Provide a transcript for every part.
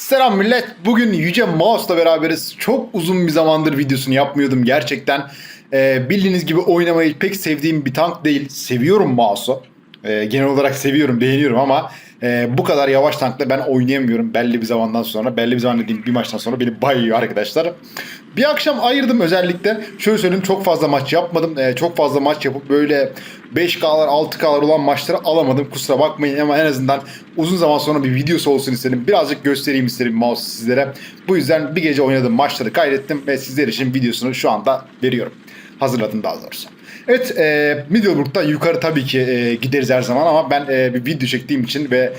Selam millet. Bugün Yüce Mouse'la beraberiz. Çok uzun bir zamandır videosunu yapmıyordum gerçekten. Ee, bildiğiniz gibi oynamayı pek sevdiğim bir tank değil. Seviyorum Mouse'u. Ee, genel olarak seviyorum, beğeniyorum ama e, bu kadar yavaş tankla ben oynayamıyorum. Belli bir zamandan sonra, belli bir zaman dediğim bir maçtan sonra beni bayıyor arkadaşlar. Bir akşam ayırdım özellikle. Şöyle söyleyeyim çok fazla maç yapmadım. Ee, çok fazla maç yapıp böyle 5K'lar 6K'lar olan maçları alamadım. Kusura bakmayın ama en azından uzun zaman sonra bir videosu olsun istedim. Birazcık göstereyim istedim mouse sizlere. Bu yüzden bir gece oynadım maçları kaydettim ve sizler için videosunu şu anda veriyorum. Hazırladım daha doğrusu. Evet, e, Middlebrook'ta yukarı tabii ki e, gideriz her zaman ama ben e, bir video çektiğim için ve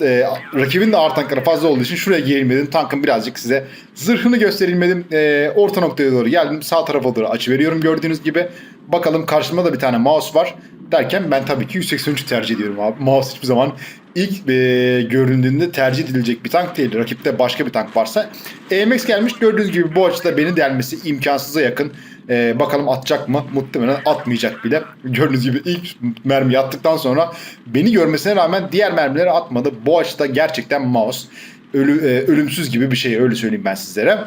e, rakibin de ağır tankları fazla olduğu için şuraya gerilmedim. Tankın birazcık size zırhını gösterilmedim. E, orta noktaya doğru geldim. Sağ tarafa doğru açı gördüğünüz gibi. Bakalım karşımda da bir tane mouse var. Derken ben tabii ki 183 tercih ediyorum abi. Mouse hiçbir zaman ilk e, göründüğünde tercih edilecek bir tank değil. Rakipte başka bir tank varsa. EMX gelmiş gördüğünüz gibi bu açıda beni delmesi imkansıza yakın. E, bakalım atacak mı? Muhtemelen atmayacak bile. Gördüğünüz gibi ilk mermi attıktan sonra beni görmesine rağmen diğer mermileri atmadı. Bu açıda gerçekten mouse ölü, e, ölümsüz gibi bir şey öyle söyleyeyim ben sizlere.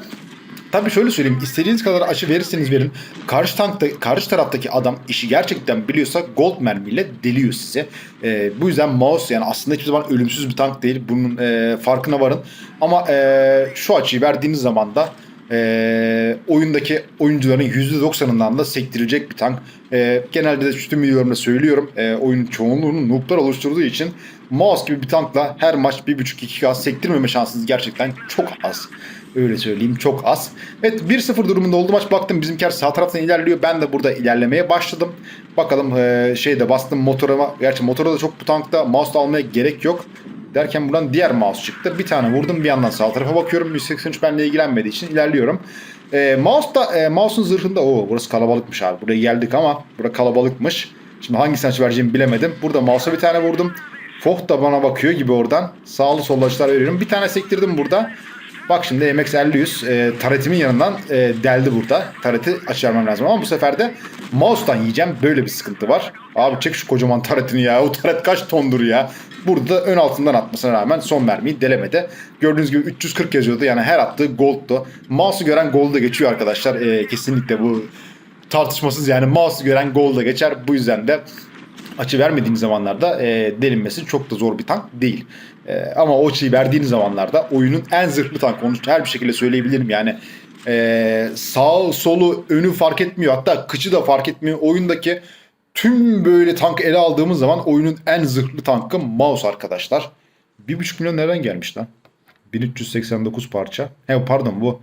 Tabii şöyle söyleyeyim. istediğiniz kadar açı verirseniz verin. Karşı tankta, karşı taraftaki adam işi gerçekten biliyorsa gold mermiyle deliyor size. Ee, bu yüzden mouse yani aslında hiçbir zaman ölümsüz bir tank değil. Bunun e, farkına varın. Ama e, şu açıyı verdiğiniz zaman da e, oyundaki oyuncuların %90'ından da sektirilecek bir tank. E, genelde de tüm videolarımda söylüyorum. E, oyunun çoğunluğunu noob'lar oluşturduğu için mouse gibi bir tankla her maç 1.5-2K sektirmeme şansınız gerçekten çok az. Öyle söyleyeyim çok az. Evet 1-0 durumunda oldu maç. Baktım bizimkiler sağ taraftan ilerliyor. Ben de burada ilerlemeye başladım. Bakalım e, şeyde bastım motoruma. Gerçi motora da çok bu tankta mouse almaya gerek yok. Derken buradan diğer mouse çıktı. Bir tane vurdum bir yandan sağ tarafa bakıyorum. 183 benimle ilgilenmediği için ilerliyorum. E, mouse da e, mouse'un zırhında o burası kalabalıkmış abi. Buraya geldik ama burada kalabalıkmış. Şimdi hangisini açı vereceğimi bilemedim. Burada mouse'a bir tane vurdum. Foh da bana bakıyor gibi oradan. Sağlı sollu açılar veriyorum. Bir tane sektirdim burada. Bak şimdi MX 500 e, taretimin yanından e, deldi burada. Tareti açarmam lazım ama bu sefer de mouse'dan yiyeceğim. Böyle bir sıkıntı var. Abi çek şu kocaman taretini ya. O taret kaç tondur ya. Burada ön altından atmasına rağmen son mermiyi delemedi. Gördüğünüz gibi 340 yazıyordu. Yani her attığı gold'du. Mouse'u gören gold'a geçiyor arkadaşlar. E, kesinlikle bu tartışmasız yani mouse'u gören gold'a geçer. Bu yüzden de açı vermediğiniz zamanlarda e, delinmesi çok da zor bir tank değil. E, ama o açıyı verdiğiniz zamanlarda oyunun en zırhlı tank. Onu her bir şekilde söyleyebilirim. Yani e, sağ solu önü fark etmiyor. Hatta kıçı da fark etmiyor. Oyundaki tüm böyle tank ele aldığımız zaman oyunun en zırhlı tankı mouse arkadaşlar. 1.5 milyon nereden gelmiş lan? 1389 parça. He pardon bu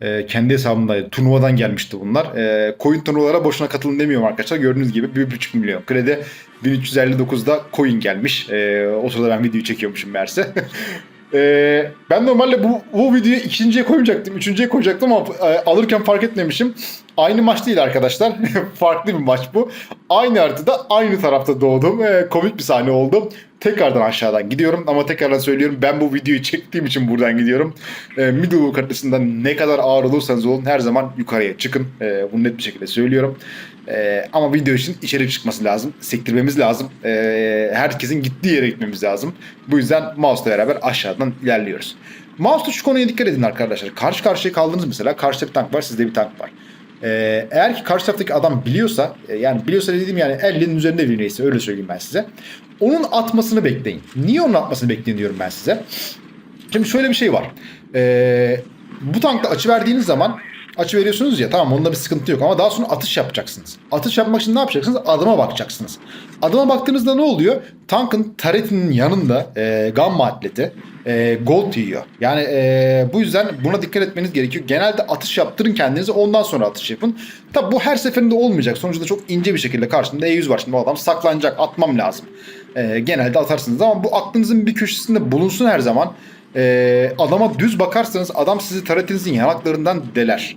e, kendi hesabımdaydı. Turnuvadan gelmişti bunlar. E, coin turnuvalara boşuna katılın demiyorum arkadaşlar. Gördüğünüz gibi 1.5 milyon. Kredi 1359'da coin gelmiş. E, o sırada ben videoyu çekiyormuşum meğerse. e, ben normalde bu, bu videoyu ikinciye koymayacaktım. Üçüncüye koyacaktım ama e, alırken fark etmemişim. Aynı maç değil arkadaşlar. Farklı bir maç bu. Aynı haritada aynı tarafta doğdum. E, komik bir sahne oldu. Tekrardan aşağıdan gidiyorum ama tekrardan söylüyorum ben bu videoyu çektiğim için buradan gidiyorum. E, Middleware haritasında ne kadar ağır olursanız olun her zaman yukarıya çıkın. E, bunu net bir şekilde söylüyorum. E, ama video için içeri çıkması lazım. Sektirmemiz lazım. E, herkesin gittiği yere gitmemiz lazım. Bu yüzden mouse'la beraber aşağıdan ilerliyoruz. Mouse'da şu konuya dikkat edin arkadaşlar. Karşı karşıya kaldınız mesela. Karşıda bir tank var, sizde bir tank var. Ee, eğer ki karşı taraftaki adam biliyorsa e, yani biliyorsa dediğim yani 50'nin üzerinde bir neyse öyle söyleyeyim ben size. Onun atmasını bekleyin. Niye onun atmasını bekleyin diyorum ben size. Şimdi şöyle bir şey var. Ee, bu tankta açı verdiğiniz zaman açı veriyorsunuz ya tamam onda bir sıkıntı yok ama daha sonra atış yapacaksınız. Atış yapmak için ne yapacaksınız? Adıma bakacaksınız. Adıma baktığınızda ne oluyor? Tankın taretinin yanında e, gamma atleti e, gold yiyor. Yani e, bu yüzden buna dikkat etmeniz gerekiyor. Genelde atış yaptırın kendinize ondan sonra atış yapın. Tabi bu her seferinde olmayacak. Sonuçta çok ince bir şekilde karşımda E100 var. Şimdi bu adam saklanacak. Atmam lazım. E, genelde atarsınız ama bu aklınızın bir köşesinde bulunsun her zaman. E, adama düz bakarsanız adam sizi taretinizin yanaklarından deler.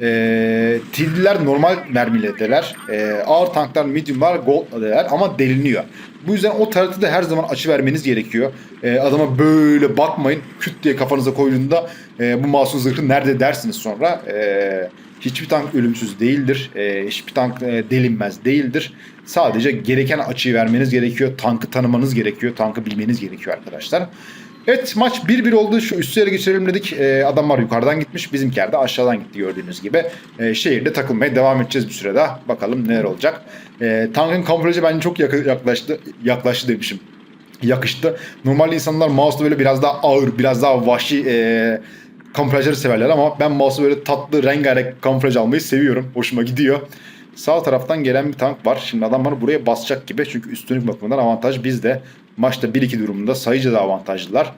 E, Tildiler normal mermiyle deler. E, ağır tanklar mediumlar gold deler ama deliniyor. Bu yüzden o tarafta da her zaman açı vermeniz gerekiyor. E, adama böyle bakmayın. Küt diye kafanıza koyduğunda e, bu masum zırhı nerede dersiniz sonra. E, hiçbir tank ölümsüz değildir. E, hiçbir tank e, delinmez değildir. Sadece gereken açıyı vermeniz gerekiyor. Tankı tanımanız gerekiyor. Tankı bilmeniz gerekiyor arkadaşlar. Evet maç 1-1 oldu. Şu üst yere geçirelim dedik. Ee, adamlar yukarıdan gitmiş. Bizimkiler de aşağıdan gitti gördüğünüz gibi. Ee, şehirde takılmaya devam edeceğiz bir süre daha. Bakalım neler olacak. Ee, tankın kamuflajı bence çok yaklaştı. Yaklaştı demişim. Yakıştı. Normalde insanlar mouse'da böyle biraz daha ağır, biraz daha vahşi e, kamuflajları severler ama ben mouse'da böyle tatlı, rengarenk kamuflaj almayı seviyorum. Hoşuma gidiyor. Sağ taraftan gelen bir tank var. Şimdi adam bana buraya basacak gibi. Çünkü üstünlük bakımından avantaj bizde. Maçta 1-2 durumunda sayıca da avantajlılar.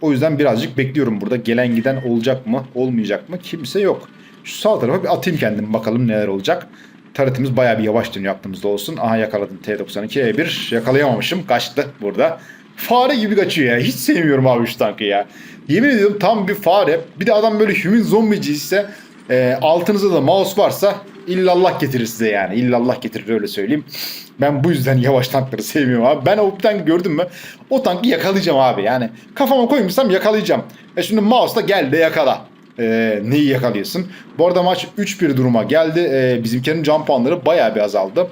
O yüzden birazcık bekliyorum burada. Gelen giden olacak mı, olmayacak mı? Kimse yok. Şu sağ tarafa bir atayım kendim bakalım neler olacak. Taretimiz bayağı bir yavaş dönüyor aklımızda olsun. Aha yakaladım T92 E1. Yakalayamamışım. Kaçtı burada. Fare gibi kaçıyor ya. Hiç sevmiyorum abi şu tankı ya. Yemin ediyorum tam bir fare. Bir de adam böyle human zombici ise e, altınızda da mouse varsa illallah getirir size yani. İllallah getirir öyle söyleyeyim. Ben bu yüzden yavaş tankları sevmiyorum abi. Ben o tank gördüm mü o tankı yakalayacağım abi yani. Kafama koymuşsam yakalayacağım. E şimdi mouse da gel de yakala. E, neyi yakalıyorsun? Bu arada maç 3-1 duruma geldi. E, bizimkilerin can puanları bayağı bir azaldı.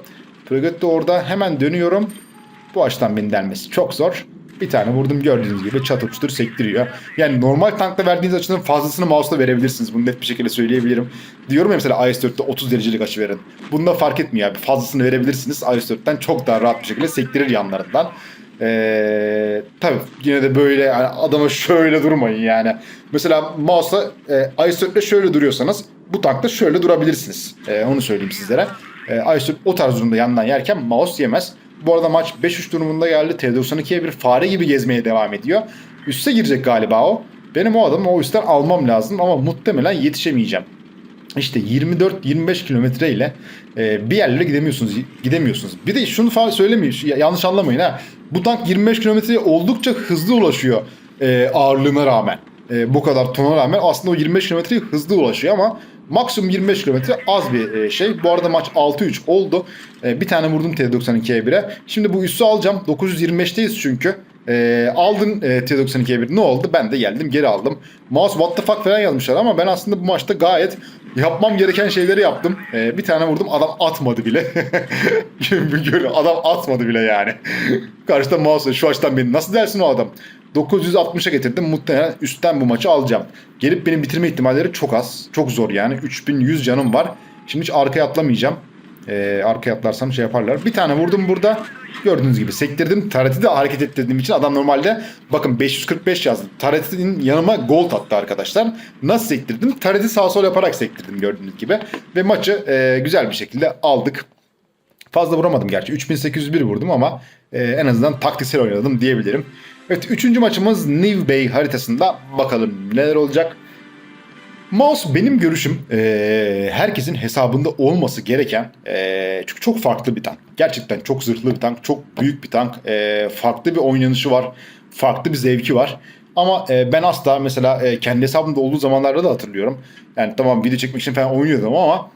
Pregot orada hemen dönüyorum. Bu açıdan beni delmesi çok zor. Bir tane vurdum gördüğünüz gibi çatır çutur sektiriyor. Yani normal tankta verdiğiniz açının fazlasını mouse'la verebilirsiniz. Bunu net bir şekilde söyleyebilirim. Diyorum ya mesela IS-4'te 30 derecelik açı verin. Bunda fark etmiyor abi. Fazlasını verebilirsiniz. IS-4'ten çok daha rahat bir şekilde sektirir yanlarından. Ee, tabii yine de böyle yani adama şöyle durmayın yani. Mesela mouse'la e, IS-4'le şöyle duruyorsanız bu tankta şöyle durabilirsiniz. Ee, onu söyleyeyim sizlere. Ee, IS-4 o tarz durumda yandan yerken mouse yemez. Bu arada maç 5-3 durumunda geldi. T92'ye bir fare gibi gezmeye devam ediyor. Üste girecek galiba o. Benim o adamı o üstten almam lazım ama muhtemelen yetişemeyeceğim. İşte 24-25 kilometre ile e, bir yerlere gidemiyorsunuz. Gidemiyorsunuz. Bir de şunu falan söylemeyeyim. şu- yanlış anlamayın ha. Bu tank 25 kilometreye oldukça hızlı ulaşıyor e, ağırlığına rağmen. E, bu kadar tona rağmen aslında o 25 kilometreye hızlı ulaşıyor ama maksimum 25 kilometre az bir e, şey. Bu arada maç 6-3 oldu. E, bir tane vurdum T92'ye 1'e. Şimdi bu üssü alacağım. 925'teyiz çünkü. E, aldın e, T92'ye 1. Ne oldu? Ben de geldim geri aldım. Mouse what the fuck falan yazmışlar ama ben aslında bu maçta gayet yapmam gereken şeyleri yaptım. E, bir tane vurdum adam atmadı bile. Görün adam atmadı bile yani. Karşıda mouse şu açıdan beni nasıl dersin o adam? 960'a getirdim. Muhtemelen üstten bu maçı alacağım. Gelip benim bitirme ihtimalleri çok az. Çok zor yani. 3100 canım var. Şimdi hiç arkaya atlamayacağım. Ee, arkaya atlarsam şey yaparlar. Bir tane vurdum burada. Gördüğünüz gibi sektirdim. Tareti de hareket ettirdiğim için adam normalde bakın 545 yazdı. Taretin yanıma gol attı arkadaşlar. Nasıl sektirdim? Tareti sağ sol yaparak sektirdim gördüğünüz gibi. Ve maçı e, güzel bir şekilde aldık. Fazla vuramadım gerçi. 3801 vurdum ama e, en azından taktiksel oynadım diyebilirim. Evet üçüncü maçımız New Bay haritasında. Bakalım neler olacak. Mouse benim görüşüm e, herkesin hesabında olması gereken e, çünkü çok farklı bir tank. Gerçekten çok zırhlı bir tank, çok büyük bir tank. E, farklı bir oynanışı var, farklı bir zevki var. Ama e, ben asla mesela e, kendi hesabımda olduğu zamanlarda da hatırlıyorum. Yani tamam video çekmek için falan oynuyordum ama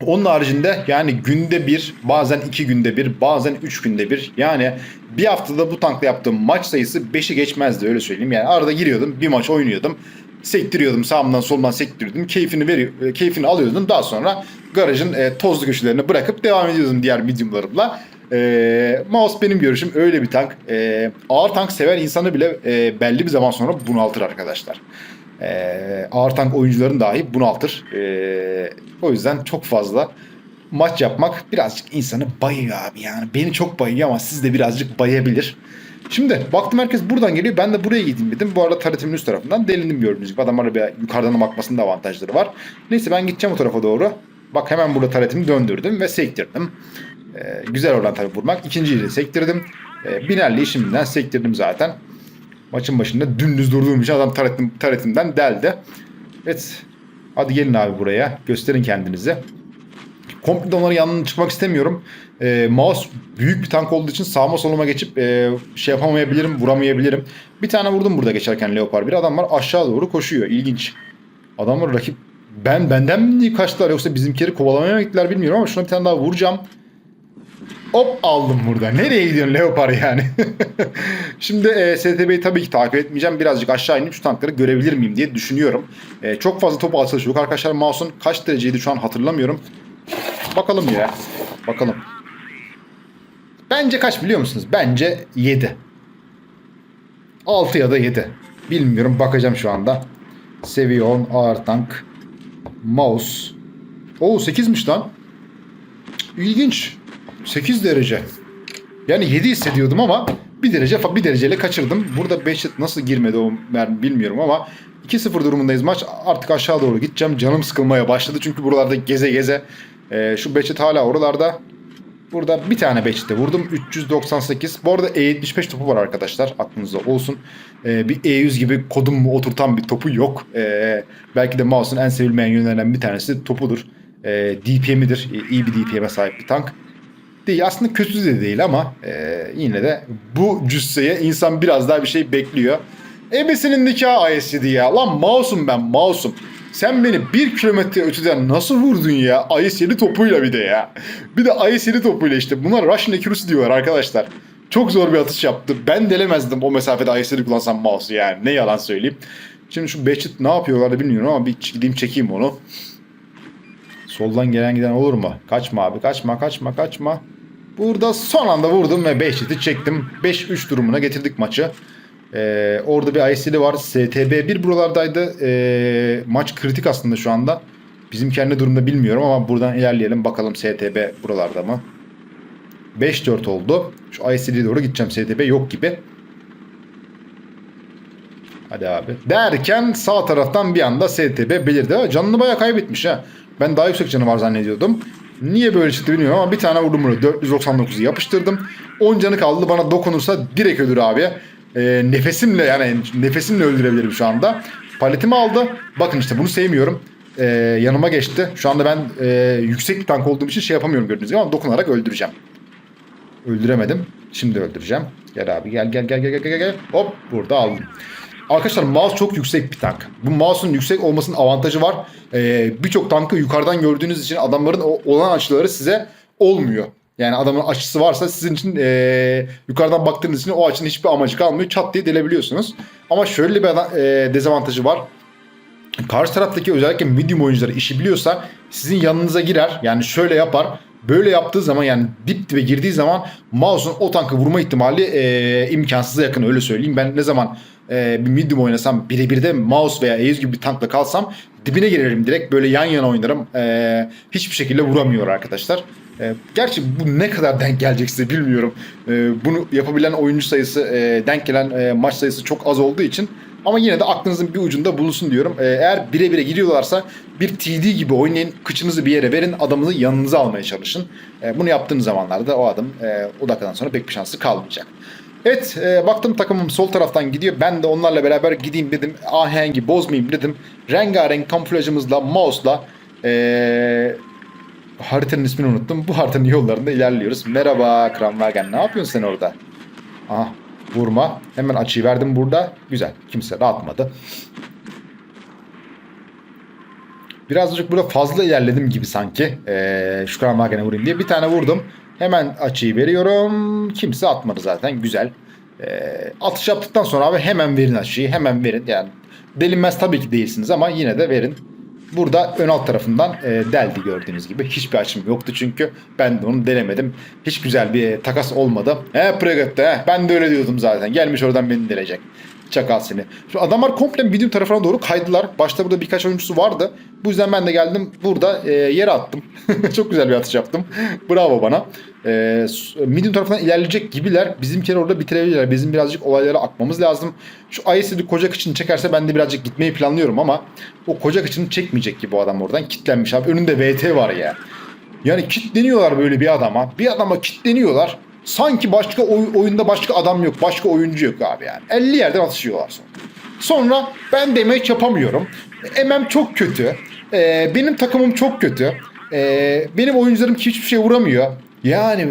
onun haricinde yani günde bir, bazen iki günde bir, bazen üç günde bir. Yani bir haftada bu tankla yaptığım maç sayısı 5'i geçmezdi öyle söyleyeyim. Yani arada giriyordum, bir maç oynuyordum. Sektiriyordum, sağımdan solumdan sektiriyordum. Keyfini veri, e, keyfini alıyordum. Daha sonra garajın e, tozlu köşelerine bırakıp devam ediyordum diğer mediumlarımla. E, mouse benim görüşüm öyle bir tank. E, ağır tank seven insanı bile e, belli bir zaman sonra bunaltır arkadaşlar. E, ağır tank oyuncuların dahi bunaltır. E, o yüzden çok fazla maç yapmak birazcık insanı bayıyor abi yani. Beni çok bayıyor ama siz de birazcık bayabilir. Şimdi baktım herkes buradan geliyor. Ben de buraya gideyim dedim. Bu arada taretimin üst tarafından delindim gördüğünüz gibi. Adamlara bir yukarıdan bakmasının avantajları var. Neyse ben gideceğim o tarafa doğru. Bak hemen burada taretimi döndürdüm ve sektirdim. Ee, güzel oradan tabii vurmak. İkinciyi de sektirdim. Ee, binerliği şimdiden sektirdim zaten. Maçın başında dümdüz durduğum için adam taretim, taretimden deldi. Evet. Hadi gelin abi buraya. Gösterin kendinizi. Komple onların yanına çıkmak istemiyorum. Ee, mouse büyük bir tank olduğu için sağıma soluma geçip e, şey yapamayabilirim, vuramayabilirim. Bir tane vurdum burada geçerken Leopard bir adam var aşağı doğru koşuyor. İlginç. Adamlar rakip ben benden mi kaçtılar yoksa bizimkileri kovalamaya mı gittiler bilmiyorum ama şuna bir tane daha vuracağım. Hop aldım burada. Nereye gidiyorsun Leopard yani? Şimdi e, STB'yi tabii ki takip etmeyeceğim. Birazcık aşağı inip şu tankları görebilir miyim diye düşünüyorum. E, çok fazla top açılışı yok. Arkadaşlar mouse'un kaç dereceydi şu an hatırlamıyorum. Bakalım ya. Bakalım. Bence kaç biliyor musunuz? Bence 7. 6 ya da 7. Bilmiyorum bakacağım şu anda. Seviye 10 ağır tank. Mouse. Oo 8'miş lan. İlginç. 8 derece. Yani 7 hissediyordum ama bir derece bir dereceyle kaçırdım. Burada 5 nasıl girmedi o mermi bilmiyorum ama 2-0 durumundayız maç. Artık aşağı doğru gideceğim. Canım sıkılmaya başladı çünkü buralarda geze geze. Ee, şu Beşit hala oralarda. Burada bir tane Beşit'e vurdum. 398. Bu arada E75 topu var arkadaşlar. Aklınızda olsun. Ee, bir E100 gibi kodum mu oturtan bir topu yok. Ee, belki de mouse'un en sevilmeyen yönlerinden bir tanesi topudur. Ee, DPM'idir. İyi bir DPM'e sahip bir tank değil. Aslında kötü de değil ama e, yine de bu cüsseye insan biraz daha bir şey bekliyor. Ebesinin nikahı IS7 ya. Lan mouse'um ben mouse'um. Sen beni bir kilometre öteden nasıl vurdun ya? IS7 topuyla bir de ya. Bir de IS7 topuyla işte. Bunlar Russian accuracy diyorlar arkadaşlar. Çok zor bir atış yaptı. Ben delemezdim o mesafede IS7 kullansam mouse'u yani. Ne yalan söyleyeyim. Şimdi şu Batchet ne yapıyorlar da bilmiyorum ama bir gideyim çekeyim onu. Soldan gelen giden olur mu? Kaçma abi kaçma kaçma kaçma. Burada son anda vurdum ve 5 hiti çektim. 5-3 durumuna getirdik maçı. Ee, orada bir ISL'i var. STB1 buralardaydı. Ee, maç kritik aslında şu anda. Bizim kendi durumda bilmiyorum ama buradan ilerleyelim. Bakalım STB buralarda mı? 5-4 oldu. Şu ISL'e doğru gideceğim. STB yok gibi. Hadi abi. Derken sağ taraftan bir anda STB belirdi. Canını bayağı kaybetmiş ha. Ben daha yüksek canı var zannediyordum. Niye böyle çıktı bilmiyorum ama bir tane vurdum bunu. 499'u yapıştırdım. 10 canı kaldı. Bana dokunursa direkt ölür abi. Ee, nefesimle yani nefesimle öldürebilirim şu anda. Paletimi aldı. Bakın işte bunu sevmiyorum. Ee, yanıma geçti. Şu anda ben e, yüksek bir tank olduğum için şey yapamıyorum gördüğünüz gibi ama dokunarak öldüreceğim. Öldüremedim. Şimdi öldüreceğim. Gel abi gel gel gel gel gel gel. Hop burada aldım. Arkadaşlar mouse çok yüksek bir tank. Bu mouse'un yüksek olmasının avantajı var. Ee, Birçok tankı yukarıdan gördüğünüz için adamların olan açıları size olmuyor. Yani adamın açısı varsa sizin için ee, yukarıdan baktığınız için o açının hiçbir amacı kalmıyor. Çat diye delebiliyorsunuz. Ama şöyle bir ada- ee, dezavantajı var. Karşı taraftaki özellikle medium oyuncuları işi biliyorsa sizin yanınıza girer. Yani şöyle yapar. Böyle yaptığı zaman yani dip dibe girdiği zaman mouse'un o tankı vurma ihtimali e, imkansıza yakın öyle söyleyeyim. Ben ne zaman e, bir medium oynasam birebir de mouse veya Ace gibi bir tankla kalsam dibine girerim direkt böyle yan yana oynarım. E, hiçbir şekilde vuramıyor arkadaşlar. E, gerçi bu ne kadar denk gelecekse bilmiyorum. E, bunu yapabilen oyuncu sayısı, e, denk gelen e, maç sayısı çok az olduğu için ama yine de aklınızın bir ucunda bulunsun diyorum. Ee, eğer bire bire gidiyorlarsa bir TD gibi oynayın. Kıçınızı bir yere verin. Adamınızı yanınıza almaya çalışın. Ee, bunu yaptığınız zamanlarda o adam e, o dakikadan sonra pek bir şansı kalmayacak. Evet e, baktım takımım sol taraftan gidiyor. Ben de onlarla beraber gideyim dedim. Ahengi bozmayayım dedim. Rengarenk kamuflajımızla, mouse'la e, haritanın ismini unuttum. Bu haritanın yollarında ilerliyoruz. Merhaba Kramwagen ne yapıyorsun sen orada? Aha vurma. Hemen açıyı verdim burada. Güzel. Kimse de atmadı. Birazcık burada fazla ilerledim gibi sanki. Ee, şu Kramwagen'e vurayım diye. Bir tane vurdum. Hemen açıyı veriyorum. Kimse atmadı zaten. Güzel. Ee, atış yaptıktan sonra abi hemen verin açıyı. Hemen verin. Yani delinmez tabii ki değilsiniz ama yine de verin. Burada ön alt tarafından e, deldi gördüğünüz gibi. Hiçbir açım yoktu çünkü. Ben de onu denemedim. Hiç güzel bir takas olmadı. He Pregat'te he. Ben de öyle diyordum zaten. Gelmiş oradan beni delecek. Çakal seni. Şu adamlar komple medium tarafına doğru kaydılar. Başta burada birkaç oyuncusu vardı. Bu yüzden ben de geldim burada e, yere attım. Çok güzel bir atış yaptım. Bravo bana. E, medium tarafından ilerleyecek gibiler. Bizimkiler orada bitirebilirler. Bizim birazcık olaylara akmamız lazım. Şu IS'li koca kıçını çekerse ben de birazcık gitmeyi planlıyorum ama o koca kıçını çekmeyecek gibi o adam oradan. Kitlenmiş abi. Önünde VT var ya. Yani kitleniyorlar böyle bir adama. Bir adama kitleniyorlar. Sanki başka oy- oyunda başka adam yok. Başka oyuncu yok abi yani. 50 yerden atışıyorlar sonra. Sonra ben damage yapamıyorum. Emem çok kötü. Ee, benim takımım çok kötü. Ee, benim oyuncularım hiçbir şey vuramıyor. Yani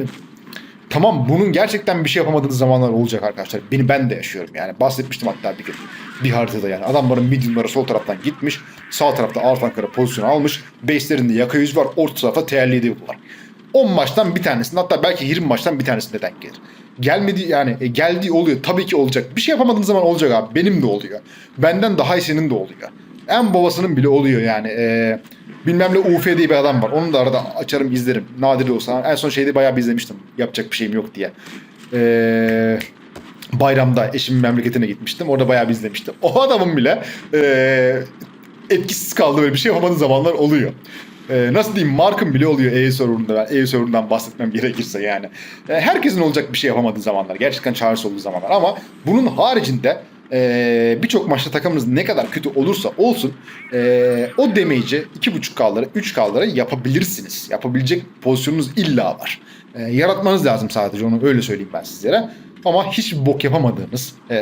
Tamam bunun gerçekten bir şey yapamadığınız zamanlar olacak arkadaşlar. Beni ben de yaşıyorum yani. Bahsetmiştim hatta bir gün. Bir haritada yani. Adamların mediumları sol taraftan gitmiş. Sağ tarafta ağır tanklara pozisyon almış. Base'lerinde yaka yüz var. Orta tarafa T57 var. 10 maçtan bir tanesinde hatta belki 20 maçtan bir tanesinde denk gelir. Gelmedi yani e, geldiği oluyor. Tabii ki olacak. Bir şey yapamadığınız zaman olacak abi. Benim de oluyor. Benden daha iyisinin de oluyor. En babasının bile oluyor yani. Ee, bilmem ne UF diye bir adam var. Onu da arada açarım izlerim. Nadir de olsa. En son şeyde bayağı bir izlemiştim. Yapacak bir şeyim yok diye. Ee, bayramda eşimin memleketine gitmiştim. Orada bayağı bir izlemiştim. O adamın bile e, etkisiz kaldığı böyle bir şey yapamadığı zamanlar oluyor. E, nasıl diyeyim Mark'ın bile oluyor EU server'ında. Ben EU server'ından bahsetmem gerekirse yani. E, herkesin olacak bir şey yapamadığı zamanlar. Gerçekten çaresi olduğu zamanlar. Ama bunun haricinde e, birçok maçta takımınız ne kadar kötü olursa olsun e, o damage'i 2.5K'lara 3K'lara yapabilirsiniz. Yapabilecek pozisyonunuz illa var. E, yaratmanız lazım sadece onu öyle söyleyeyim ben sizlere. Ama hiç bok yapamadığınız e,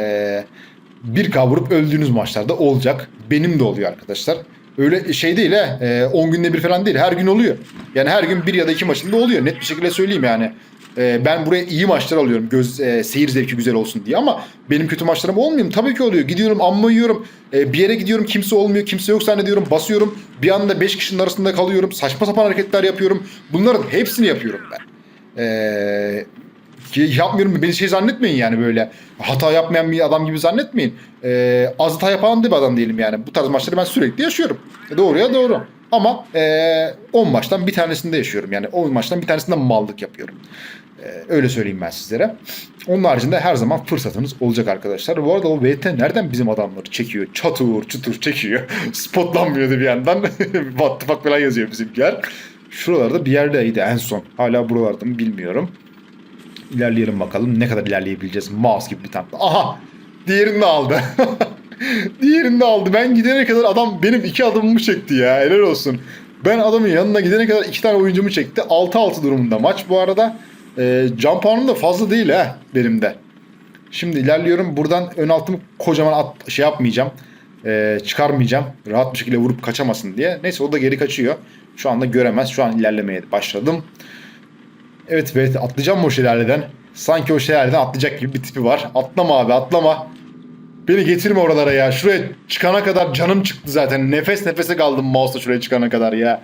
1K vurup öldüğünüz maçlarda olacak. Benim de oluyor arkadaşlar. Öyle şey değil he. e, 10 günde bir falan değil. Her gün oluyor. Yani her gün bir ya da iki maçında oluyor. Net bir şekilde söyleyeyim yani. E, ben buraya iyi maçlar alıyorum. Göz e, seyir zevki güzel olsun diye ama benim kötü maçlarım olmuyor mu? Tabii ki oluyor. Gidiyorum amma yiyorum. E, bir yere gidiyorum kimse olmuyor. Kimse yok zannediyorum. Basıyorum. Bir anda 5 kişinin arasında kalıyorum. Saçma sapan hareketler yapıyorum. Bunların hepsini yapıyorum ben. Ki yapmıyorum beni şey zannetmeyin yani böyle hata yapmayan bir adam gibi zannetmeyin. Ee, az hata yapan bir adam değilim yani. Bu tarz maçları ben sürekli yaşıyorum. E, doğruya doğru. Ama 10 maçtan bir tanesinde yaşıyorum. Yani 10 maçtan bir tanesinde mallık yapıyorum. Ee, öyle söyleyeyim ben sizlere. Onun haricinde her zaman fırsatınız olacak arkadaşlar. Bu arada o VT nereden bizim adamları çekiyor? Çatır çutur çekiyor. Spotlanmıyordu bir yandan. What the fuck falan yazıyor bizimkiler. Şuralarda bir yerdeydi en son. Hala buralarda mı bilmiyorum. İlerleyelim bakalım. Ne kadar ilerleyebileceğiz? Mouse gibi bir tank. Aha! Diğerini aldı. Diğerini aldı. Ben gidene kadar adam benim iki adımımı çekti ya. Helal olsun. Ben adamın yanına gidene kadar iki tane oyuncumu çekti. 6-6 durumunda maç bu arada. Ee, can puanım da fazla değil ha benim de. Şimdi ilerliyorum. Buradan ön altımı kocaman at, şey yapmayacağım. Ee, çıkarmayacağım. Rahat bir şekilde vurup kaçamasın diye. Neyse o da geri kaçıyor. Şu anda göremez. Şu an ilerlemeye başladım. Evet evet atlayacağım o şelaleden. Sanki o şelaleden atlayacak gibi bir tipi var. Atlama abi atlama. Beni getirme oralara ya. Şuraya çıkana kadar canım çıktı zaten. Nefes nefese kaldım mouse'la şuraya çıkana kadar ya.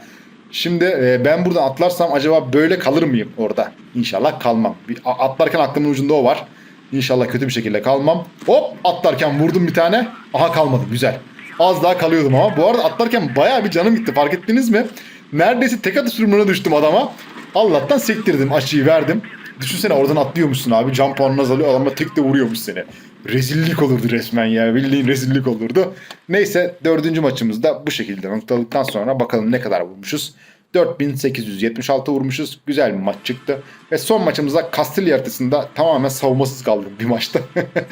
Şimdi e, ben buradan atlarsam acaba böyle kalır mıyım orada? İnşallah kalmam. Bir, atlarken aklımın ucunda o var. İnşallah kötü bir şekilde kalmam. Hop atlarken vurdum bir tane. Aha kalmadı güzel. Az daha kalıyordum ama. Bu arada atlarken bayağı bir canım gitti fark ettiniz mi? Neredeyse tek atış durumuna düştüm adama. Allah'tan sektirdim açıyı verdim. Düşünsene oradan atlıyormuşsun abi. Can puanın azalıyor. Adamla tek de vuruyormuş seni. Rezillik olurdu resmen ya. Bildiğin rezillik olurdu. Neyse dördüncü maçımızda bu şekilde noktaladıktan sonra bakalım ne kadar vurmuşuz. 4876 vurmuşuz. Güzel bir maç çıktı. Ve son maçımızda Kastilya haritasında tamamen savunmasız kaldım bir maçta.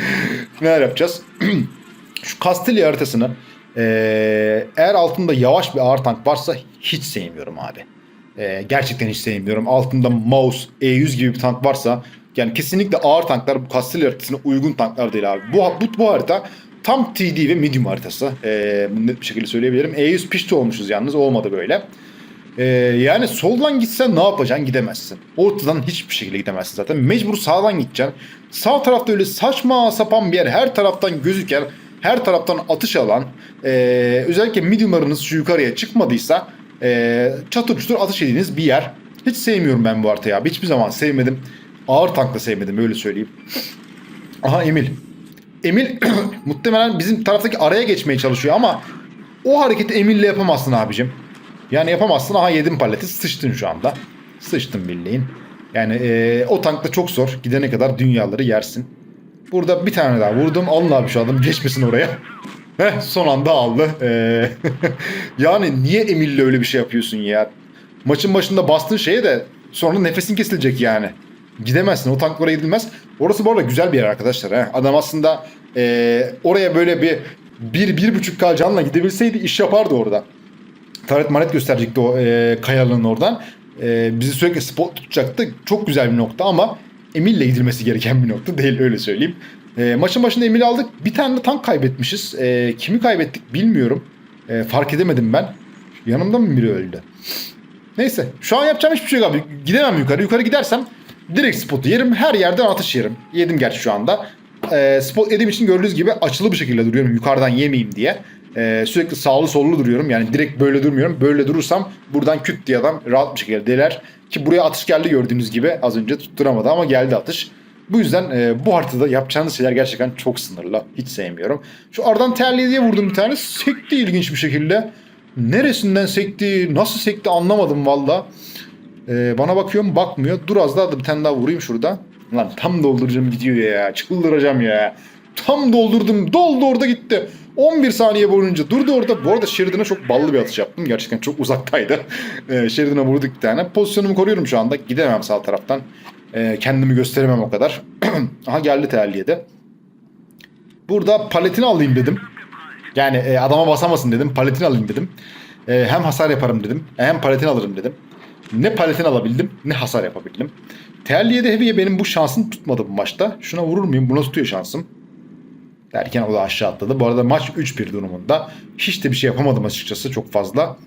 Neler yapacağız? Şu Kastilya haritasını eee, eğer altında yavaş bir ağır tank varsa hiç sevmiyorum abi. Eee, gerçekten hiç sevmiyorum. Altında mouse, E100 gibi bir tank varsa yani kesinlikle ağır tanklar bu Kastilya haritasına uygun tanklar değil abi. Bu, bu, bu harita tam TD ve medium haritası. Eee bunu net bir şekilde söyleyebilirim. E100 pişti olmuşuz yalnız olmadı böyle. Ee, yani soldan gitsen ne yapacaksın? Gidemezsin. Ortadan hiçbir şekilde gidemezsin zaten. Mecbur sağdan gideceksin. Sağ tarafta öyle saçma sapan bir yer. Her taraftan gözüken, her taraftan atış alan. ee, özellikle mediumlarınız şu yukarıya çıkmadıysa ee, çatır çutur atış ettiğiniz bir yer. Hiç sevmiyorum ben bu haritayı abi. Hiçbir zaman sevmedim. Ağır tankla sevmedim öyle söyleyeyim. Aha Emil. Emil muhtemelen bizim taraftaki araya geçmeye çalışıyor ama o hareketi Emil'le yapamazsın abicim. Yani yapamazsın. Aha yedim paleti. Sıçtın şu anda. Sıçtın bildiğin. Yani eee, o tankta çok zor. Gidene kadar dünyaları yersin. Burada bir tane daha vurdum. Alın abi şu adam geçmesin oraya. Heh, son anda aldı. Eee, yani niye Emil'le öyle bir şey yapıyorsun ya? Maçın başında bastığın şeye de sonra nefesin kesilecek yani. Gidemezsin. O tanklara gidilmez. Orası bu arada güzel bir yer arkadaşlar. He. Adam aslında eee, oraya böyle bir bir, bir buçuk kal canla gidebilseydi iş yapardı orada. Taret maret gösterecekti o e, kayalığın oradan. E, bizi sürekli spot tutacaktı. Çok güzel bir nokta ama Emil'le gidilmesi gereken bir nokta değil öyle söyleyeyim. E, maçın başında Emil'i aldık. Bir tane de tank kaybetmişiz. E, kimi kaybettik bilmiyorum. E, fark edemedim ben. Yanımda mı biri öldü? Neyse. Şu an yapacağım hiçbir şey yok abi. Gidemem yukarı. Yukarı gidersem direkt spotu yerim. Her yerden atış yerim. Yedim gerçi şu anda. E, spot yediğim için gördüğünüz gibi açılı bir şekilde duruyorum. Yukarıdan yemeyeyim diye. E, sürekli sağlı sollu duruyorum. Yani direkt böyle durmuyorum. Böyle durursam buradan küt diye adam rahat bir şekilde deler. Ki buraya atış geldi gördüğünüz gibi. Az önce tutturamadı ama geldi atış. Bu yüzden e, bu haritada yapacağınız şeyler gerçekten çok sınırlı. Hiç sevmiyorum. Şu aradan terliğe diye vurdum bir tane. Sekti ilginç bir şekilde. Neresinden sekti, nasıl sekti anlamadım valla. Ee, bana bakıyorum bakmıyor. Dur az daha da bir tane daha vurayım şurada. Lan tam dolduracağım gidiyor ya. Çıldıracağım ya. Tam doldurdum. Doldu orada gitti. 11 saniye boyunca durdu orada. Bu arada Sheridan'a çok ballı bir atış yaptım. Gerçekten çok uzaktaydı. Ee, Sheridan'a vurduk bir tane. Pozisyonumu koruyorum şu anda. Gidemem sağ taraftan. Ee, kendimi gösteremem o kadar. Aha geldi terliyede. Burada paletini alayım dedim. Yani e, adama basamasın dedim. Paletini alayım dedim. E, hem hasar yaparım dedim. Hem paletini alırım dedim. Ne paletini alabildim ne hasar yapabildim. Terliyede Heavy'ye benim bu şansım tutmadı bu maçta. Şuna vurur muyum? Buna tutuyor şansım. Derken o da aşağı atladı. Bu arada maç 3-1 durumunda. Hiç de bir şey yapamadım açıkçası çok fazla.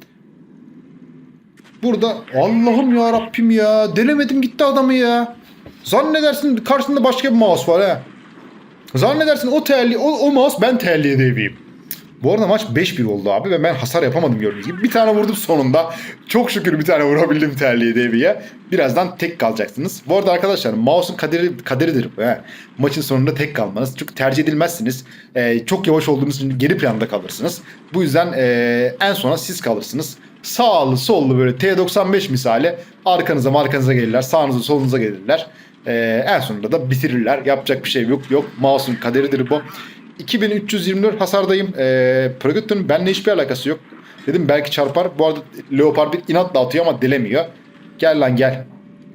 Burada Allah'ım ya Rabbim ya. Denemedim gitti adamı ya. Zannedersin karşısında başka bir mouse var ha. Zannedersin o terli, o, o mouse ben terliye deviyim. Bu arada maç 5-1 oldu abi ve ben hasar yapamadım gördüğünüz gibi. Bir tane vurdum sonunda. Çok şükür bir tane vurabildim terliye deviye. Birazdan tek kalacaksınız. Bu arada arkadaşlar mouse'un kaderi, kaderidir. He. Maçın sonunda tek kalmanız. Çünkü tercih edilmezsiniz. Ee, çok yavaş olduğunuz için geri planda kalırsınız. Bu yüzden ee, en sona siz kalırsınız. Sağlı sollu böyle T95 misali arkanıza markanıza gelirler. Sağınıza solunuza gelirler. Ee, en sonunda da bitirirler. Yapacak bir şey yok. Yok mouse'un kaderidir bu. 2324 hasardayım. Ee, Predator'ın benimle hiçbir alakası yok. Dedim belki çarpar. Bu arada Leopard bir inatla atıyor ama delemiyor. Gel lan gel.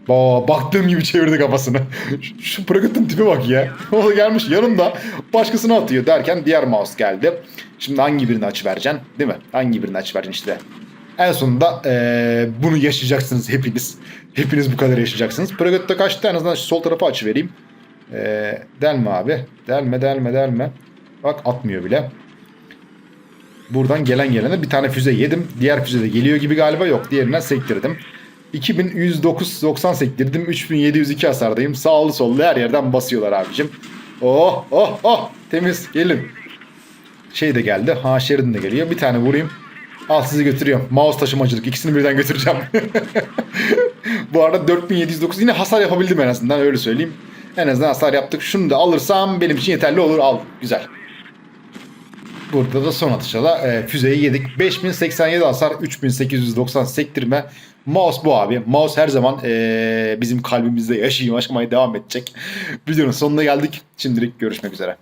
Ba baktığım gibi çevirdi kafasını. Şu- Şu tipi bak ya. O da gelmiş yanımda başkasını atıyor derken diğer mouse geldi. Şimdi hangi birini açı vereceksin? Değil mi? Hangi birini açı vereceksin işte. En sonunda eee, bunu yaşayacaksınız hepiniz. Hepiniz bu kadar yaşayacaksınız. Predator'da kaçtı en azından sol tarafa açı vereyim. Ee, delme abi. Delme delme delme. Bak atmıyor bile. Buradan gelen gelene bir tane füze yedim. Diğer füze de geliyor gibi galiba yok. Diğerinden sektirdim. 2109 90 sektirdim. 3702 hasardayım. Sağlı sollu her yerden basıyorlar abicim. Oh oh oh temiz gelin. Şey de geldi. Ha Sheridan de geliyor. Bir tane vurayım. Al sizi götürüyorum. Mouse taşımacılık. İkisini birden götüreceğim. Bu arada 4709 yine hasar yapabildim en azından öyle söyleyeyim. En azından hasar yaptık. Şunu da alırsam benim için yeterli olur. Al. Güzel. Burada da son atışa da e, füzeyi yedik. 5087 hasar, 3890 sektirme. Mouse bu abi. Mouse her zaman e, bizim kalbimizde yaşayıp yaşamaya devam edecek. Videonun sonuna geldik. Şimdilik görüşmek üzere.